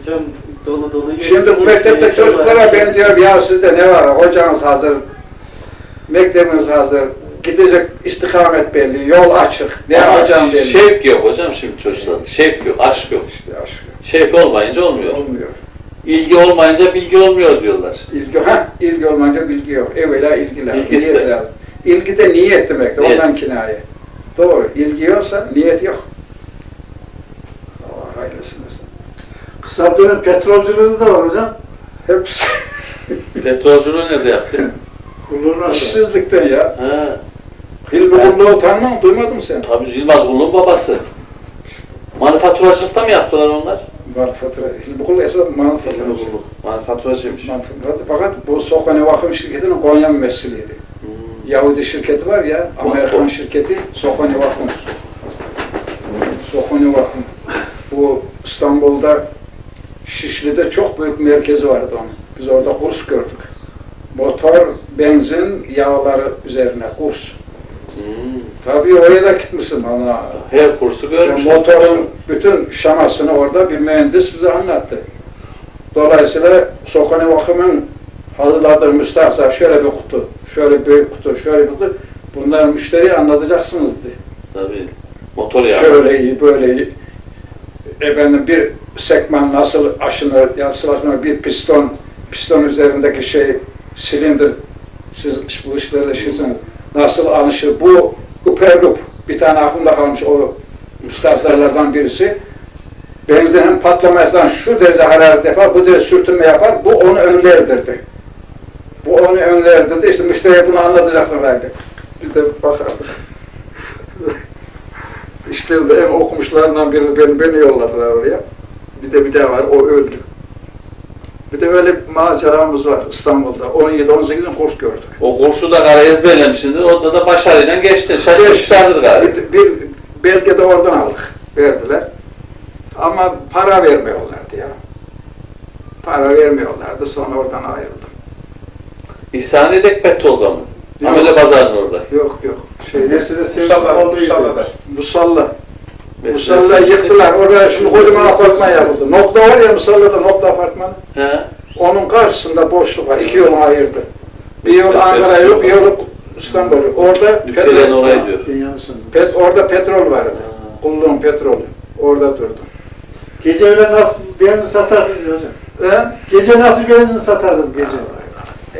Hocam dolu dolu. Şimdi bu mektepte çocuklara ben diyorum ya sizde ne var? Hocanız hazır, mektebiniz hazır, gidecek istikamet belli, yol açık, ne Ama yapacağım belli. Şevk yok hocam şimdi çocuklarda. Şevk yok, aşk yok. İşte aşk Şevk olmayınca olmuyor. olmuyor. İlgi olmayınca bilgi olmuyor diyorlar. İlgi, ha, ilgi olmayınca bilgi yok. Evvela ilgi lazım. İlgi niyet iste. lazım. İlgi de niyet demektir, Niyet. ondan kinaye. Doğru, ilgi yoksa niyet yok. Allah hayırlısı. Kısa dönem petrolcülüğünüz de var hocam. Hepsi Petrolcülüğü nerede yaptı? Kullanırlar. işsizlikten ya. Ha, Hilmi Kullu'yu tanımam, duymadın mı sen? tabii Yılmaz Kullu'nun babası. Manifaturacılıkta mı yaptılar onlar? Manifatura. Hilmi Kullu esas manifatura. Hilmi Kullu. Manifaturacıymış. Manifatura. Fakat bu Sokone Vakıf şirketinin Konya mümessiliydi. Hmm. Yahudi şirketi var ya, Amerikan şirketi Sokone Vakıf. Sokone Vakıf. Bu İstanbul'da Şişli'de çok büyük merkezi vardı onun. Biz orada kurs gördük. Motor, benzin, yağları üzerine kurs. Hmm. Tabii oraya da gitmişsin ana. Her kursu görmüş. Motorun bütün şamasını orada bir mühendis bize anlattı. Dolayısıyla Sokane Vakıf'ın hazırladığı müstahsa şöyle bir kutu, şöyle bir kutu, şöyle bir kutu. Bunları müşteriye anlatacaksınız dedi. Tabii. Motor yağı. Şöyle iyi, böyle iyi. Efendim bir sekman nasıl aşınır, nasıl aşınır, bir piston, piston üzerindeki şey, silindir, siz bu işlerle şeysiniz, nasıl alışır, bu üperlup, bir tane aklımda kalmış o müstahsarlardan birisi, benzinin patlamasından şu derece hararet yapar, bu derece sürtünme yapar, bu onu önlerdirdi. Bu onu önlerdirdi, işte müşteriye bunu anlatacaksın belki. Biz de bakardık. İşte en okumuşlarından biri beni, beni yolladılar oraya. Bir de bir daha var, o öldü. Bir de öyle bir maceramız var İstanbul'da. 17-18 gün kurs gördük. O kursu da galiba ezberlemişsindir. Onda da başarıyla geçti. Şaşırmışlardır galiba. Bir, bir belge de oradan aldık, verdiler. Ama para vermiyorlardı ya. Para vermiyorlardı, sonra oradan ayrıldım. İhsan Edek Petrol'da mı? Yok. Amele Pazarı'nın orada. Yok yok, şeyde, gibi. Musalla'da. Musalla. Musalla yıktılar, oraya şimdi kocaman apartman yapıldı. Nokta var ya Musalla'da, nokta apartmanı. He. Onun karşısında boşluk var. İki yolu ayırdı. Bir yol Ses- Ankara ses- yolu, bir yolu. Orada Nüktelerin petrol, orayı diyor. Pet, orada petrol vardı. Ha. Kulluğun petrolü. Orada durdu. Gece öyle nasıl benzin satardınız hocam? He? Gece nasıl benzin satardınız gece?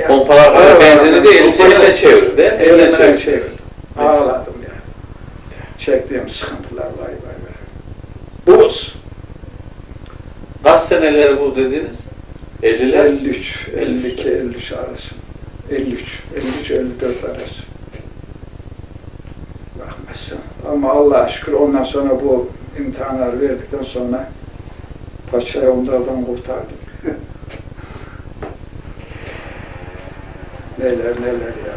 Pompalar Evet, kadar benzini değil, pompalar- eline çevirir değil mi? Eline çevirir. çevir. Ağladım ya. Çektiğim sıkıntılar vay Buz. Kaç seneleri bu dediğiniz? 50'ler? 53, 52, 53 arası. 53, 53, 54 arası. Bakmazsın. Ama Allah'a şükür ondan sonra bu imtihanları verdikten sonra paçayı onlardan kurtardım. neler neler ya.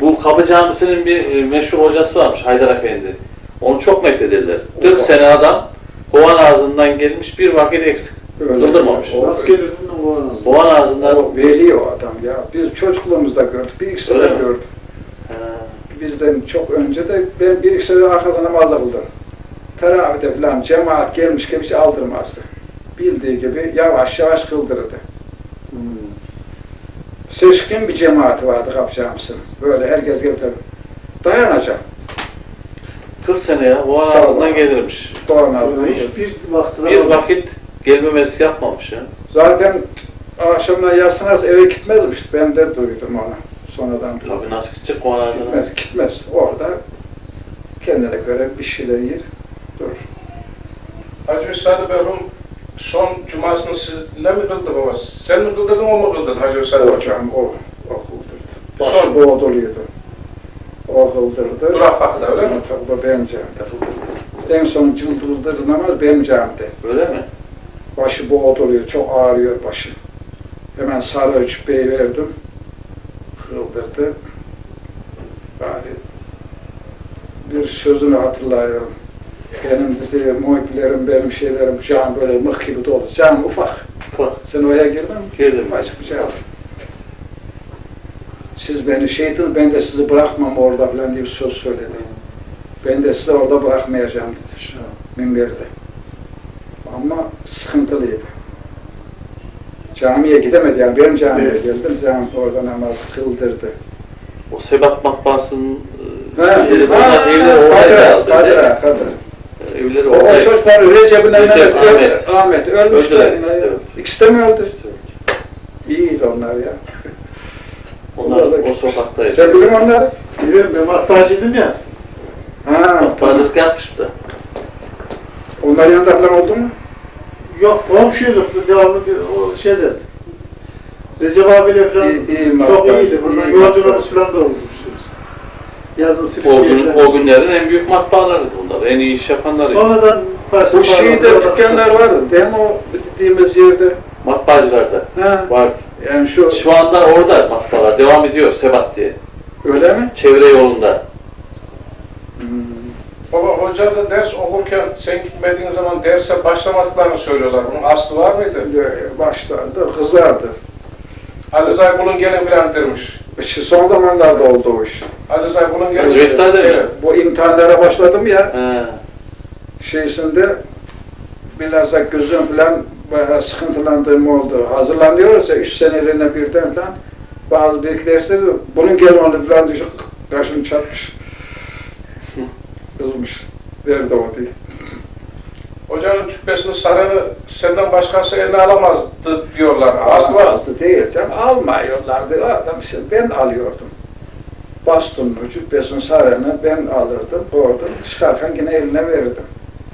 Bu Kapı Camisi'nin bir e, meşhur hocası varmış Haydar Efendi. Onu çok meklederler. 40 sene adam kovan ağzından gelmiş bir vakit eksik. Kıldırmamış. O, Nasıl gelirdin o arası? Kovan ağzından o veli o adam ya. Biz çocukluğumuzda gördük. Bir iki sene Öyle mi? gördük. Ha, bizden çok önce de ben bir iki sene arkasına namaz kıldım. Teravihde falan cemaat gelmiş gelmiş aldırmazdı. Bildiği gibi yavaş yavaş kıldırırdı. Hmm. Seçkin bir cemaati vardı Camisi'nin. Böyle herkes gelip tabii. Dayanacak. 40 sene ya Sağ ol. ağzından gelirmiş. Doğan ağzına. hiçbir vakti Bir vakit gelmemesi yapmamış ya. Zaten akşamdan yatsınız eve gitmezmiş. Ben de duydum onu. Sonradan duydum. Tabii nasıl gidecek kovan ağzına? Gitmez, gitmez. Orada kendine göre bir şeyler yer, durur. Hacı Veysel merhum son cumasını sizle mi kıldı baba? Sen mi kıldırdın o mu kıldırdı Hacı Veysel hocam? Hocam o, o kıldırdı. Başı Son. Boğduluydu. O kıldırdı. Durak Fakı'da öyle mi? Tabii o benim camide. En son cıldırdı namaz benim camide. Öyle mi? Başı boğduluyor, çok ağrıyor başı. Hemen sarı cübbeyi verdim. Kıldırdı. Bari bir sözünü hatırlıyorum. Benim dedi, muhiblerim, benim şeylerim, cam böyle mıh gibi dolu. Cam ufak. Ufak. Sen oraya girdin mi? Girdim. Ufacık bir cam. Siz beni şeytan, ben de sizi bırakmam orada falan diye bir söz söyledi. Ben de sizi orada bırakmayacağım dedi. Minberde. Ama sıkıntılıydı. Camiye gidemedi yani benim camiye Evet. geldim. Cami orada namaz kıldırdı. O Sebat matbaasının e, şeyleri, onlar evleri oraya Kadir, aldı. değil Kadir, mi? Kadir. Evleri O, o oraya çocuklar Recep'in Recep, Ahmet. Ahmet ölmüşler. İkisi de mi öldü? istiyor. İyiydi onlar ya. Onlar Sokaktaydı. Sen musun onları? Biliyorum ben matbaacıydım ya. Ha, tamam. Matbaacılık yapmış da. Onların yanında falan oldu mu? Yok komşuyduk devamlı bir- o şey derdi. Recep abiyle falan İyi- iyi çok iyiydi. Buradan iyi yolculuğumuz falan da olmuştu. Yazın O, gün, o günlerin en büyük matbaalarıydı bunlar. En iyi iş yapanlarıydı. Sonradan parça Bu şeyde dükkanlar vardı değil mi o dediğimiz yerde? Matbaacılarda Ha, vardı. Yani şu Şu anda orada matbaalar devam ediyor Sebat diye. öyle mi? Çevre yolunda. Hmm. Baba hoca da ders okurken sen gitmediğin zaman derse başlamadıklarını söylüyorlar. Bunun aslı var mıydı? Böyle Başlardı, kızardı. Ali Zaykul'un gelin filan demiş. İşte son zamanlarda oldu o iş. Ali Zaykul'un gelin. Özbekistan'da mı? Evet. Bu imtihanlara başladım ya, He. şeysinde bilhassa gözüm falan bayağı sıkıntılandığım oldu. Hazırlanıyoruz ya üç senelerine birden falan. Bazı bir iki dersleri bunun gel oldu falan düşük kaşını çatmış. Kızmış. Verdi o diye. Hocanın cübbesini sarını senden başkası eline alamazdı diyorlar. Aslı değil canım. Almıyorlardı. Adam işte ben alıyordum. Bastonunu, cübbesini, sarığını ben alırdım, koydum. Çıkarken yine eline verirdim.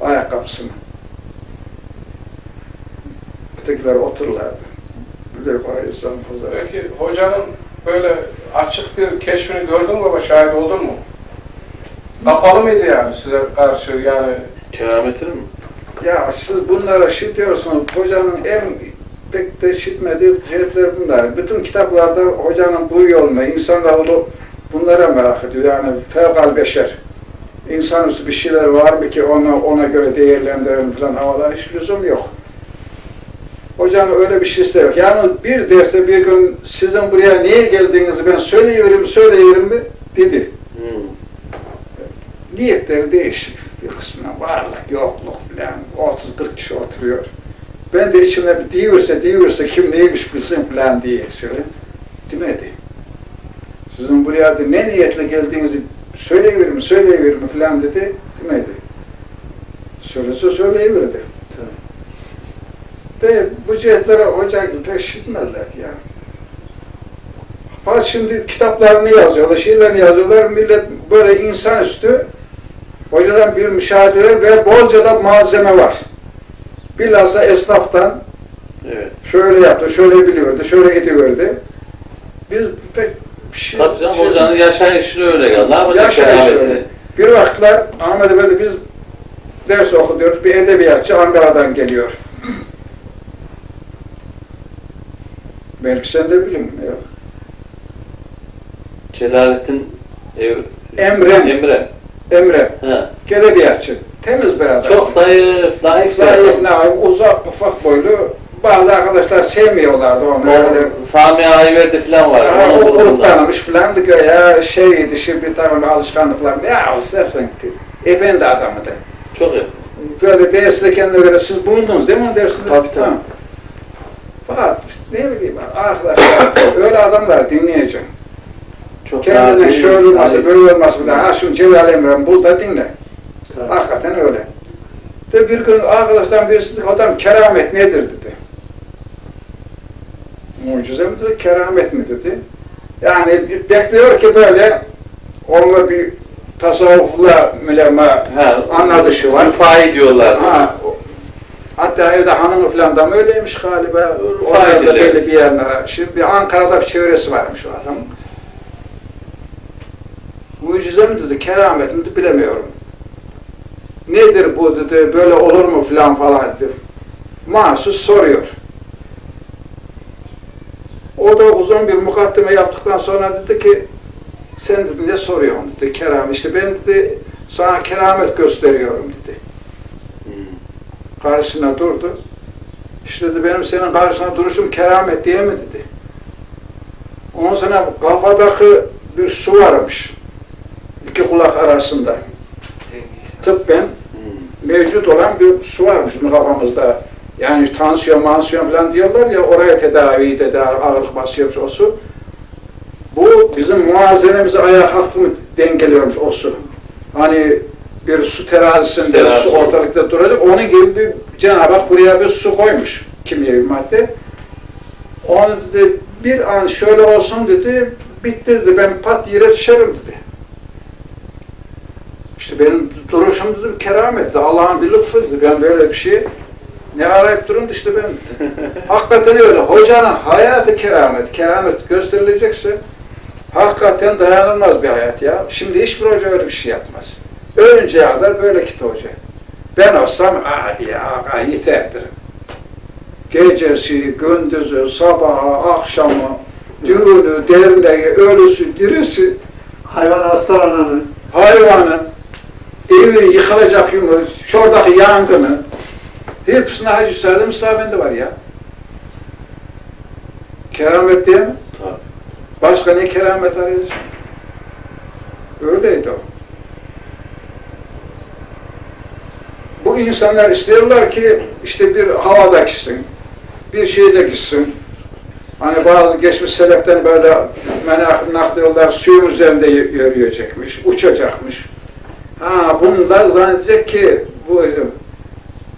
Ayakkabısını. Ötekiler otururlardı. Böyle bayılsam pazar. Peki hocanın böyle açık bir keşfini gördün mü baba? Şahit oldun mu? Kapalı mıydı yani size karşı yani? Kerametini mi? Ya siz bunlara şey diyorsunuz, hocanın en pek de işitmediği şeyler bunlar. Bütün kitaplarda hocanın bu yolunu, insanoğlu bunlara merak ediyor. Yani fevkal beşer. İnsanüstü bir şeyler var mı ki ona, ona göre değerlendirelim falan havalar hiç lüzum yok. Hocanın öyle bir şey yok. Yani bir derste bir gün sizin buraya niye geldiğinizi ben söyleyiverim, söyleyiverim mi dedi. Hmm. Niyetleri değişik. Bir kısmına varlık, yokluk falan. 30-40 kişi oturuyor. Ben de içimde bir diyorsa diyorsa kim neymiş bilsin falan diye şöyle demedi. Sizin buraya da ne niyetle geldiğinizi söyleyiverim, söyleyiverim falan dedi, demedi. Söylese söyleyiverdi. De bu cihetlere hoca pek işitmezler yani. Bak şimdi kitaplarını yazıyorlar, şeylerini yazıyorlar, millet böyle insanüstü hocadan bir müşahedeler ve bolca da malzeme var. Bilhassa esnaftan Evet. şöyle yaptı, şöyle biliyordu, şöyle ediyordu. Biz pek bir şey... Tabii canım şey- hocanın yaşayışını öyle geldi. Ne yapacak öyle. Bir vakitler Ahmet Efendi biz ders okuyoruz. Bir edebiyatçı Ankara'dan geliyor. Belki sen de bilin. Yok. Celalettin Ev... Emre. Emre. Emre, He. edebiyatçı. Temiz bir adam. Çok zayıf, naif Zayıf, naif, uzak, ufak boylu. Bazı arkadaşlar sevmiyorlardı onu. Öyle. O Sami Ayverdi falan var. Ha, o grup tanımış filan da ya şeydi şimdi tamam alışkanlıklar. Ya o hepsini efendi adamı da. Çok iyi. Böyle dersinde kendine göre siz bulundunuz değil mi o dersinde? Tabii, tabii. Ha. Fakat ne bileyim ben, arkadaşlar öyle adamları dinleyeceğim. Çok Kendine şöyle olması, böyle olması falan. Ha şimdi Celal Emre'nin bul da dinle. Tabii. Hakikaten öyle. De bir gün arkadaştan birisi dedi, adam keramet nedir dedi. Mucize mi dedi, keramet mi dedi. Yani bekliyor ki böyle onunla bir tasavvufla mülema Ha, anladışı var. Rıfai diyorlar. Ha, hatta evde hanımı falan da mı öyleymiş galiba. Onlar da belli bir yerlere. Şimdi Ankara'da bir çevresi varmış o adamın. Mucize mi dedi, keramet mi dedi bilemiyorum. Nedir bu dedi, böyle olur mu falan falan dedi. Mahsus soruyor. O da uzun bir mukaddime yaptıktan sonra dedi ki sen dedi ne soruyorsun dedi keramet. İşte ben dedi sana keramet gösteriyorum dedi. Karşısına durdu. İşte dedi benim senin karşısına duruşum keramet diye mi dedi. Ondan sonra kafadaki bir su varmış. İki kulak arasında. Tıbben Hmm. mevcut olan bir su varmış bizim kafamızda. Yani tansiyon, mansiyon falan diyorlar ya oraya tedavi, tedavi, ağırlık basıyormuş o su. Bu bizim muazenemizi ayağa hafif dengeliyormuş o su. Hani bir su terazisinde Terazi. su ortalıkta duracak. Onun gibi bir Cenab-ı Hak buraya bir su koymuş. Kimyevi madde. Onu dedi bir an şöyle olsun dedi. Bitti dedi. Ben pat yere düşerim dedi. İşte benim duruşum dedim kerametti. Allah'ın bir lütfu dedi. Ben böyle bir şey ne arayıp durun işte ben. hakikaten öyle. Hocanın hayatı keramet. Keramet gösterilecekse hakikaten dayanılmaz bir hayat ya. Şimdi hiçbir hoca öyle bir şey yapmaz. Ölünceye kadar böyle git hoca. Ben olsam hadi ya hadi yeterdir. Gecesi, gündüzü, sabahı, akşamı, düğünü, derneği, ölüsü, dirisi, Hayvan hastalananı. hayvanı, evi yıkılacak yumur, şuradaki yangını, hepsine Hacı Sade Mustafa var ya. Keramet değil mi? Tabii. Başka ne keramet arayacak? Öyleydi o. Bu insanlar istiyorlar ki işte bir havada gitsin, bir şeyde gitsin. Hani bazı geçmiş seleften böyle yollar suyun üzerinde yürüyecekmiş, uçacakmış. Ha bunlar zannedecek ki bu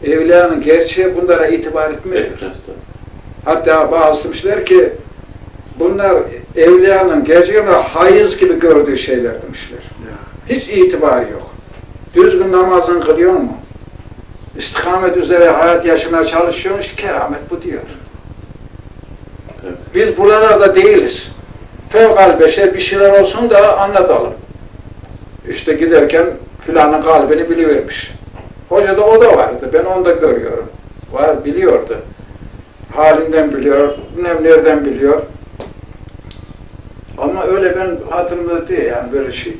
evliyanın gerçeği bunlara itibar etmiyor. Hatta bazı demişler ki bunlar evliyanın gerçekten hayız gibi gördüğü şeyler demişler. Hiç itibarı yok. Düzgün namazını kılıyor mu? İstikamet üzere hayat yaşamaya çalışıyor mu? İşte keramet bu diyor. Evet. Biz buralarda değiliz. Fevkal beşer bir şeyler olsun da anlatalım. İşte giderken filanın kalbini bilivermiş. Hoca da o da vardı. Ben onu da görüyorum. Var, biliyordu. Halinden biliyor, bilmem nereden biliyor. Ama öyle ben hatırımda değil yani böyle şey.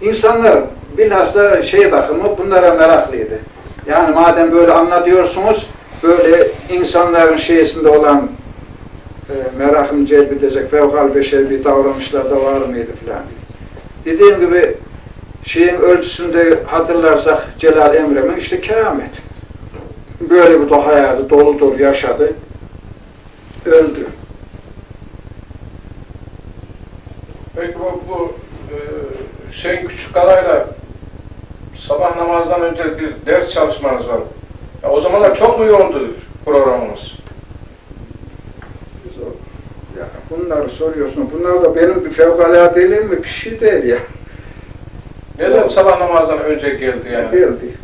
İnsanlar bilhassa şey bakımı bunlara meraklıydı. Yani madem böyle anlatıyorsunuz, böyle insanların şeysinde olan e, merakını celbedecek fevkal beşer bir davranışlar da var mıydı filan. Dediğim gibi şeyin ölçüsünde hatırlarsak Celal Emre'min işte keramet. Böyle bir hayatı dolu dolu yaşadı. Öldü. Peki bu, bu e, Hüseyin Küçükkara'yla sabah namazdan önce bir ders çalışmanız var. Ya o zamanlar çok mu yoğundu programımız? O- Ya bunları soruyorsun. Bunlar da benim bir fevkaladeliğim mi? Bir şey değil ya. Neden sabah namazdan önce geldi yani? Geldi.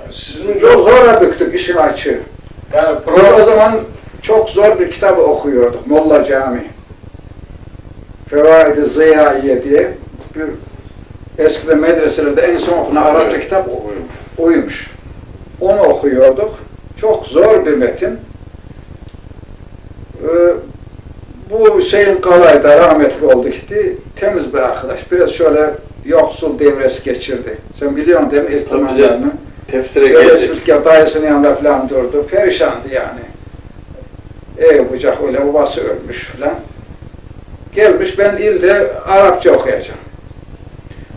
Yani sizin Zor, zora büktük işin açığı. yani Biz o program zaman çok zor bir kitabı okuyorduk. Molla Cami. Fevaid-i Ziyahiye diye bir eskiden medreselerde en son okunan Arapça kitap Okuymuş. oymuş. Onu okuyorduk. Çok zor bir metin. Ee, bu Hüseyin Kalay da rahmetli oldu gitti. Temiz bir arkadaş. Biraz şöyle yoksul devresi geçirdi. Sen biliyorsun değil mi ilk zamanlarını? Tefsire geldik. Sürtke dayısının yanında falan durdu. Perişandı yani. Ev bucak öyle babası ölmüş falan. Gelmiş ben ilde Arapça okuyacağım.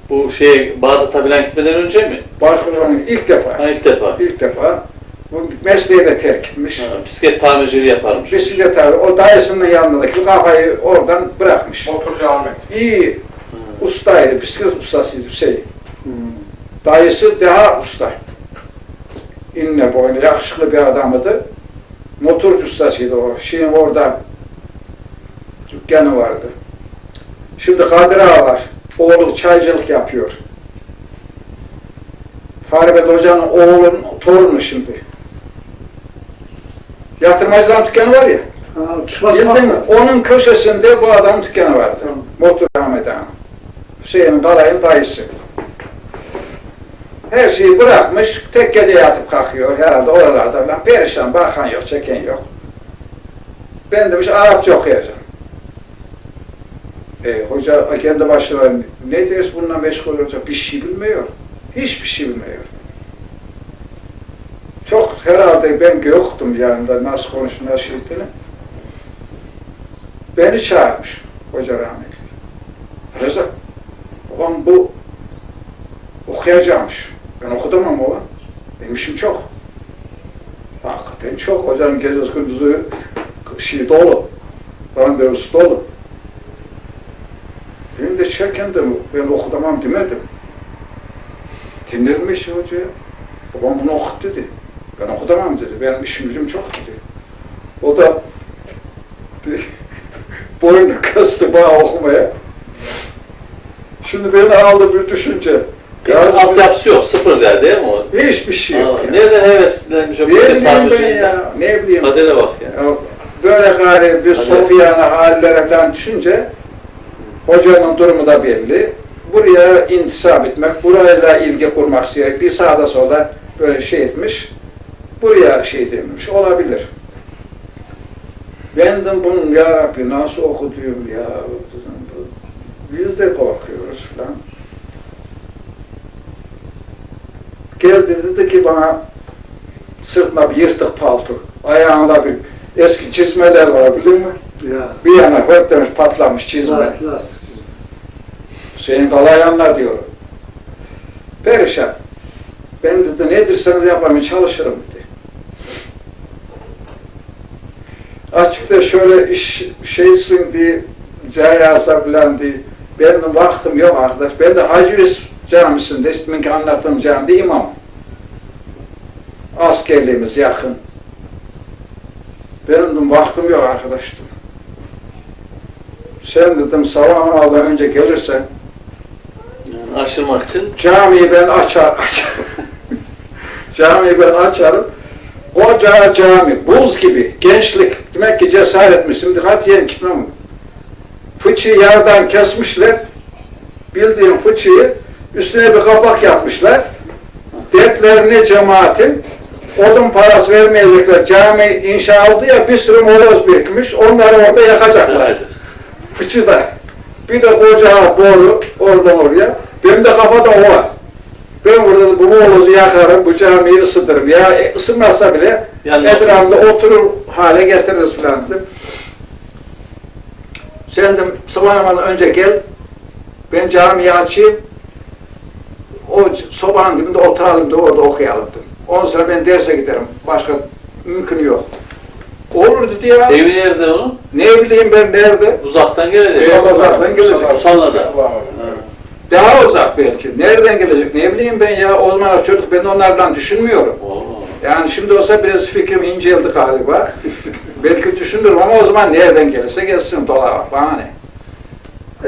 Bu şey Bağdat'a falan gitmeden önce mi? Başvurunun ilk defa. Ha ilk defa. İlk defa. Bu mesleği de terk etmiş. Ha, bisiklet tamirciliği yaparmış. Bisiklet abi, o dayısının yanındaki kafayı oradan bırakmış. motorcu Ahmet. İyi Hmm. ustaydı, bisiklet ustasıydı Hüseyin. Dayısı daha usta. İnne boynu yakışıklı bir adamıydı. Motorcu ustasıydı o. Şeyin orada dükkanı vardı. Şimdi Kadir Ağa var. Oğlu çaycılık yapıyor. Faribet Hoca'nın oğlunun torunu şimdi. Yatırmacıların dükkanı var ya. Ha, Bildin mi? Onun köşesinde bu adamın dükkanı vardı. Motor Ahmet Ağa. Hüseyin Kalay'ın dayısı. Her şeyi bırakmış, tekkede yatıp kalkıyor herhalde oralarda falan. Perişan, bakan yok, çeken yok. Ben demiş Arapça okuyacağım. E, hoca kendi başına ne ders bununla meşgul olacak? Bir şey bilmiyor. Hiçbir şey bilmiyor. Çok herhalde ben yoktum yanında nasıl konuştuğunu, nasıl şey ettiğini. Beni çağırmış hoca rahmetli. Rıza, babam bu okuyacakmış. Ben okudum ama baba. Benim işim çok. Hakikaten çok hocanın gecesi gündüzü şey dolu. Randevusu dolu. Ben de çekindim. Ben okudamam demedim. Dinlemiş hocaya. Babam bunu okut dedi. Ben okudamam dedi. Benim işim gücüm çok dedi. O da boynu kastı bana okumaya. Şimdi beni aldı bir düşünce. Hiç altyapısı yok. Sıfır der değil mi o? hiçbir şey yok. Aa, ya. Nereden heveslenmiş o Ne bileyim ben ya, ne bileyim. Kadere bak ya. Böyle gari bir Hadi. Sofya'na hallere falan düşünce hocanın durumu da belli. Buraya intisap etmek, burayla ilgi kurmak istiyor. Bir sağda solda böyle şey etmiş. Buraya şey demiş. Olabilir. Ben de bunun ya Rabbi nasıl okuduyum ya. Biz de korkuyoruz falan. Geldi dedi ki bana sırtına bir yırtık palto, ayağında bir eski çizmeler var biliyor musun? Ya. Bir yana hört demiş patlamış çizme. La- lastik çizme. Senin kalayanla diyor. Perişan. Ben dedi ne ederseniz yaparım çalışırım dedi. Açıkta şöyle iş şeysin diye cayasa filan diye benim vaktim yok arkadaş. Ben de Hacı camisinde işte anlattığım camide imam. Askerliğimiz yakın. Benim vaktim yok arkadaş dedim. Sen dedim sabah namazdan önce gelirsen Yani aşırmak için Camiyi ben açar, açarım. Camiyi ben açarım. Koca cami, buz gibi, gençlik. Demek ki cesaretmişsin. Katiyen gitmem. Fıçıyı yarıdan kesmişler. Bildiğin fıçıyı üstüne bir kapak yapmışlar. Dertlerini cemaatin odun parası vermeyecekler. Cami inşa oldu ya bir sürü moloz birikmiş. Onları orada yakacaklar fıçıda. Bir de koca boru oradan oraya. Benim de kafada o var. Ben burada bu molozu yakarım, camiyi ısıtırım. Ya e, ısınmazsa bile Yani- etrafında oturur hale getiririz falan dedim. Sen de sabah namazından önce gel, ben camiyi açayım, o sobanın dibinde oturalım da orada okuyalım dedim. Ondan sonra ben derse giderim. Başka mümkünü yok. Olur dedi ya. evi nerede onun? Ne bileyim ben nerede? Uzaktan gelecek. Evet, uzaktan gelecek. Musallada. Daha uzak belki. Nereden gelecek? Ne bileyim ben ya. O zaman çocuk ben onlardan düşünmüyorum. Oo. Yani şimdi olsa biraz fikrim inceldi galiba. belki düşünürüm ama o zaman nereden gelirse gelsin dolar bana ne.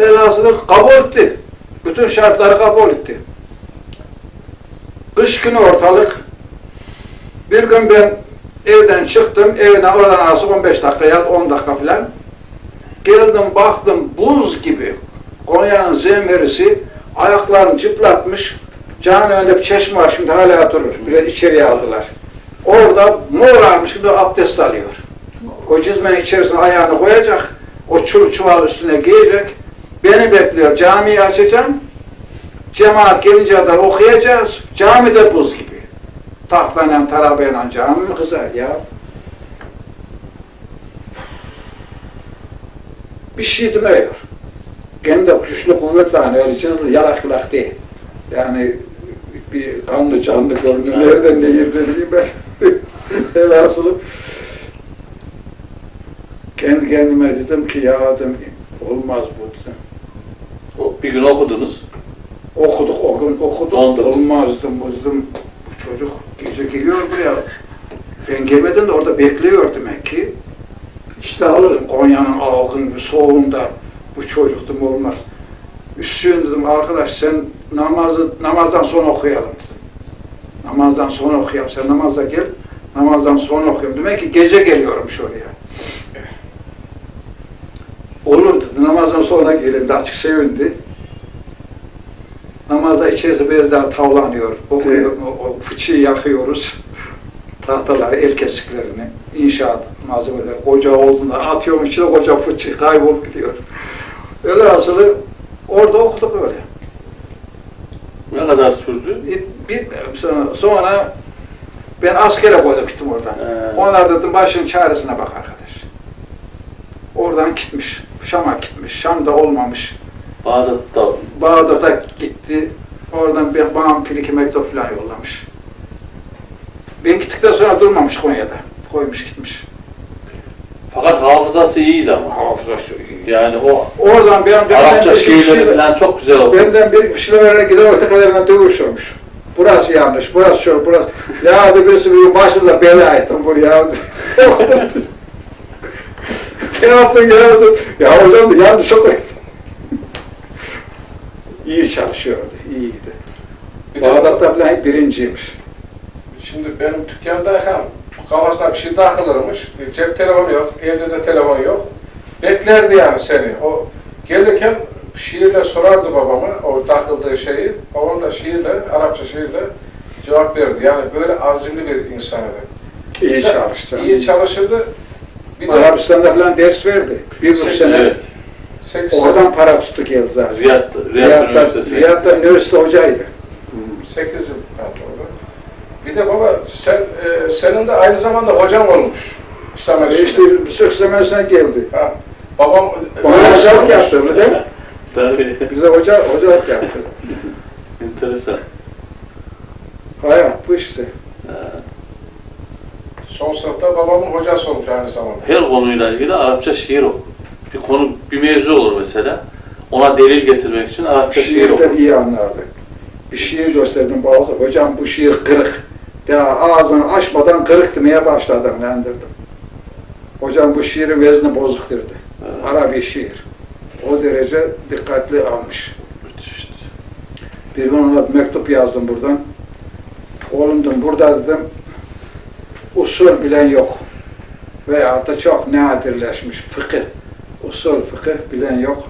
Elhasılı kabul etti. Bütün şartları kabul etti. Kış günü ortalık. Bir gün ben evden çıktım. Evine oradan arası 15 dakika ya 10 dakika falan. Geldim baktım buz gibi. Konya'nın zemherisi ayaklarını çıplatmış. Cami önünde bir çeşme var şimdi hala durur. Biraz içeriye aldılar. Orada morarmış gibi abdest alıyor. O cizmenin içerisine ayağını koyacak. O çul çuval üstüne giyecek. Beni bekliyor. Camiyi açacağım. Cemaat gelince kadar okuyacağız. Cami de buz gibi. Tahtayla, tarabayla cami mi kızar ya? Bir şey demiyor. Kendi de güçlü kuvvetle hani öyle cızlı yalak yulak değil. Yani bir kanlı canlı görünüyor. Nereden ne yer bileyim ben. Velhasılı kendi kendime dedim ki ya dedim olmaz bu dedim. O- Bir gün okudunuz. Okuduk, okuduk, okuduk. Olmaz dedim, bu dedim. Çocuk gece geliyor buraya. Ben gelmeden de orada bekliyor demek ki. İşte alırım Konya'nın algın bir soğuğunda bu çocuk dedim olmaz. Üstün dedim arkadaş sen namazı namazdan sonra okuyalım dedim. Namazdan sonra okuyalım. Sen namaza gel. Namazdan sonra okuyalım. Demek ki gece geliyorum şuraya. Olur dedi. Namazdan sonra gelin de açık sevindi. Namazda içerisi biraz daha tavlanıyor. Okuyor, o, o fıçıyı yakıyoruz. Tahtaları, el kesiklerini, inşaat malzemeleri koca olduğunda atıyorum içine koca fıçı kaybolup gidiyor. Öyle asılı orada okuduk öyle. Ne kadar sürdü? Bir, bir, sonra, sonra ben askere koydum gittim oradan. Ee. Onlar dedim başın çaresine bak arkadaş. Oradan gitmiş. Şam'a gitmiş. Şam'da olmamış. Bağdat'ta Bağdat'a gitti. Oradan bir bana bir iki mektup falan yollamış. Ben gittikten sonra durmamış Konya'da. Koymuş gitmiş. Fakat hafızası iyiydi ama. Hafızası iyi. Yani o Oradan ben benden Arapça bir kişiyle, falan çok güzel oldu. benden bir kişilerine gider öte kadarına dövüşürmüş. Burası yanlış, burası şöyle, burası. Ya hadi birisi bir başında bela ettim buraya. ne yaptın geldi? Ya hocam yanlış okuyun. İyi çalışıyordu, iyiydi. Bir de Bağdat'ta bile hep birinciymiş. Şimdi benim dükkandayken kafasına bir şey takılırmış. Cep telefonu yok, evde de telefon yok. Beklerdi yani seni. O gelirken şiirle sorardı babama o takıldığı şeyi. Babam da şiirle, Arapça şiirle cevap verdi. Yani böyle azimli bir insandı. İyi çalıştı. İyi çalışırdı. Bir Arabistan'da falan ders verdi. Bir buçuk sene Evet. 8 oradan para tuttu geldi zaten. Riyad'da, Riyad Riyad'da, Üniversitesi. Riyad'da üniversite hocaydı. 8 yıl kaldı orada. Bir de baba sen e, senin de aynı zamanda hocam olmuş. İslam Erişim'de. işte bir sürü zaman geldi. Ha, babam Bana hocalık yaptı öyle değil mi? Tabii. Bize hoca, hocalık yaptı. Enteresan. Hayat bu işte. Son sınıfta babamın hocası olmuş aynı zamanda. Her konuyla ilgili Arapça şiir oku. Bir konu, bir mevzu olur mesela. Ona delil getirmek için Arapça şiir oku. Şiirden iyi anlardı. Bir şiir gösterdim bazı. Hocam bu şiir kırık. Ya ağzını açmadan kırık demeye başladım, lendirdim. Hocam bu şiirin vezni bozuk dedi. Evet. Arabi şiir. O derece dikkatli almış. Müthiş. Bir gün ona mektup yazdım buradan. Oğlum dedim, burada dedim usul bilen yok. Veya da çok nadirleşmiş fıkıh. Usul fıkıh bilen yok.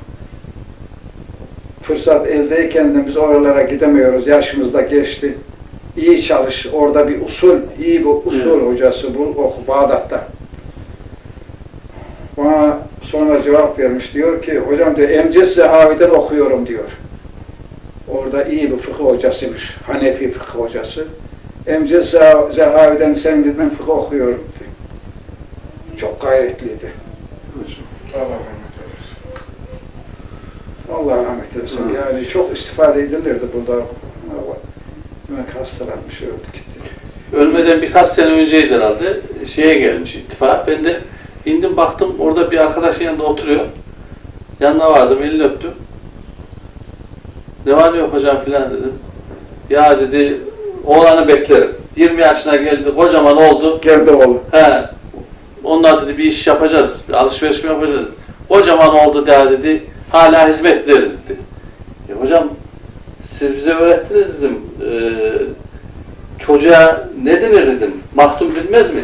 Fırsat eldeyken de biz oralara gidemiyoruz. Yaşımız da geçti. İyi çalış. Orada bir usul, iyi bir usul hocası bul, oku Bağdat'ta. Bana sonra cevap vermiş. Diyor ki, hocam diyor, Emces Zehavi'den okuyorum diyor. Orada iyi bir fıkıh hocasıymış. Hanefi fıkıh hocası. Emces Zeh- Zehavi'den sen dedim fıkıh okuyorum dedi. Çok gayretliydi. Allah rahmet eylesin. Allah rahmet eylesin. Yani çok istifade edilirdi burada. Demek hastalanmış öldü gitti. Ölmeden birkaç sene önceydi herhalde. Şeye gelmiş ittifak. Ben de indim baktım orada bir arkadaşın yanında oturuyor. Yanına vardım elini öptüm. Ne var ne yok hocam filan dedim. Ya dedi oğlanı beklerim. 20 yaşına geldi kocaman oldu. Geldi oğlu. He. Onlar dedi bir iş yapacağız. Bir alışveriş mi yapacağız? Kocaman oldu daha dedi. Hala hizmet ederiz dedi. E hocam siz bize öğrettiniz dedim. Ee, çocuğa ne denir dedim. Mahtum bilmez mi?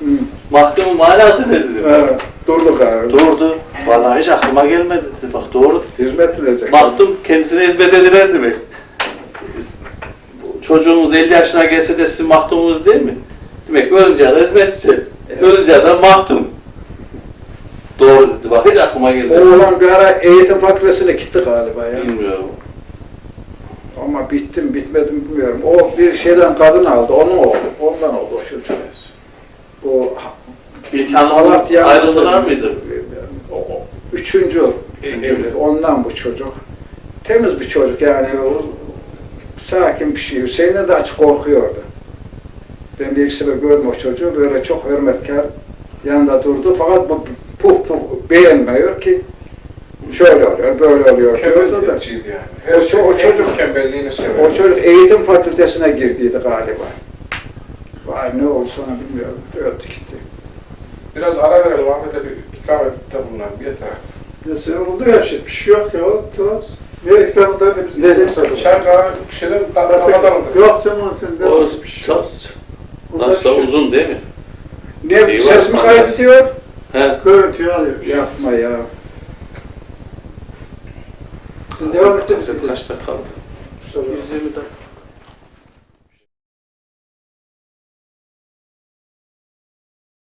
Hı. Mahtumun manası ne dedim. Evet, durduk abi. Durdu. Vallahi hiç aklıma gelmedi dedi. Bak doğru dedi. Hizmet edilecek. Mahtum kendisine hizmet edilen demek. Çocuğumuz 50 yaşına gelse de sizin mahtumunuz değil mi? Demek ölünce de hizmetçi. Ölünce de mahtum. Doğru dedi. Bak hiç aklıma gelmedi. oğlan bir ara eğitim fakültesine gitti galiba ya. Bilmiyorum. Ama bittim bitmedim bilmiyorum. O bir şeyden kadın aldı. Onun oğlu. Ondan oldu o çocuk. Bu İlk hanım Malatya- ayrıldılar mıydı? O, o, üçüncü, Üçüncü. evlilik. Ondan bu çocuk. Temiz bir çocuk yani. O, sakin bir şey. Hüseyin'e de açık korkuyordu. Ben bir iki sefer gördüm o çocuğu. Böyle çok hürmetkar yanında durdu. Fakat bu puh puh beğenmiyor ki şöyle oluyor, böyle oluyor diyordu da. Yani. Her O şey, o çocuk-. O çocuk eğitim fakültesine girdiydi galiba. Vay ne oldu sonra bilmiyorum. Öldü gitti. Biraz ara verelim Ahmet'e bir ikamette bulunalım. Yeter. Ya sen oldu ya şey, bir şey yok ya. Tamam. Bir ikramda da biz Ne? Çay kahve kişinin kafadan Yok canım sen de. O çok Nasıl bir şey- uzun değil mi? Ne Eyvah, ses mi kaydediyor? He. Görüntüyü alıyor. Yapma ya. Sen devam et. Kaç dakika kaldı? 120 dakika.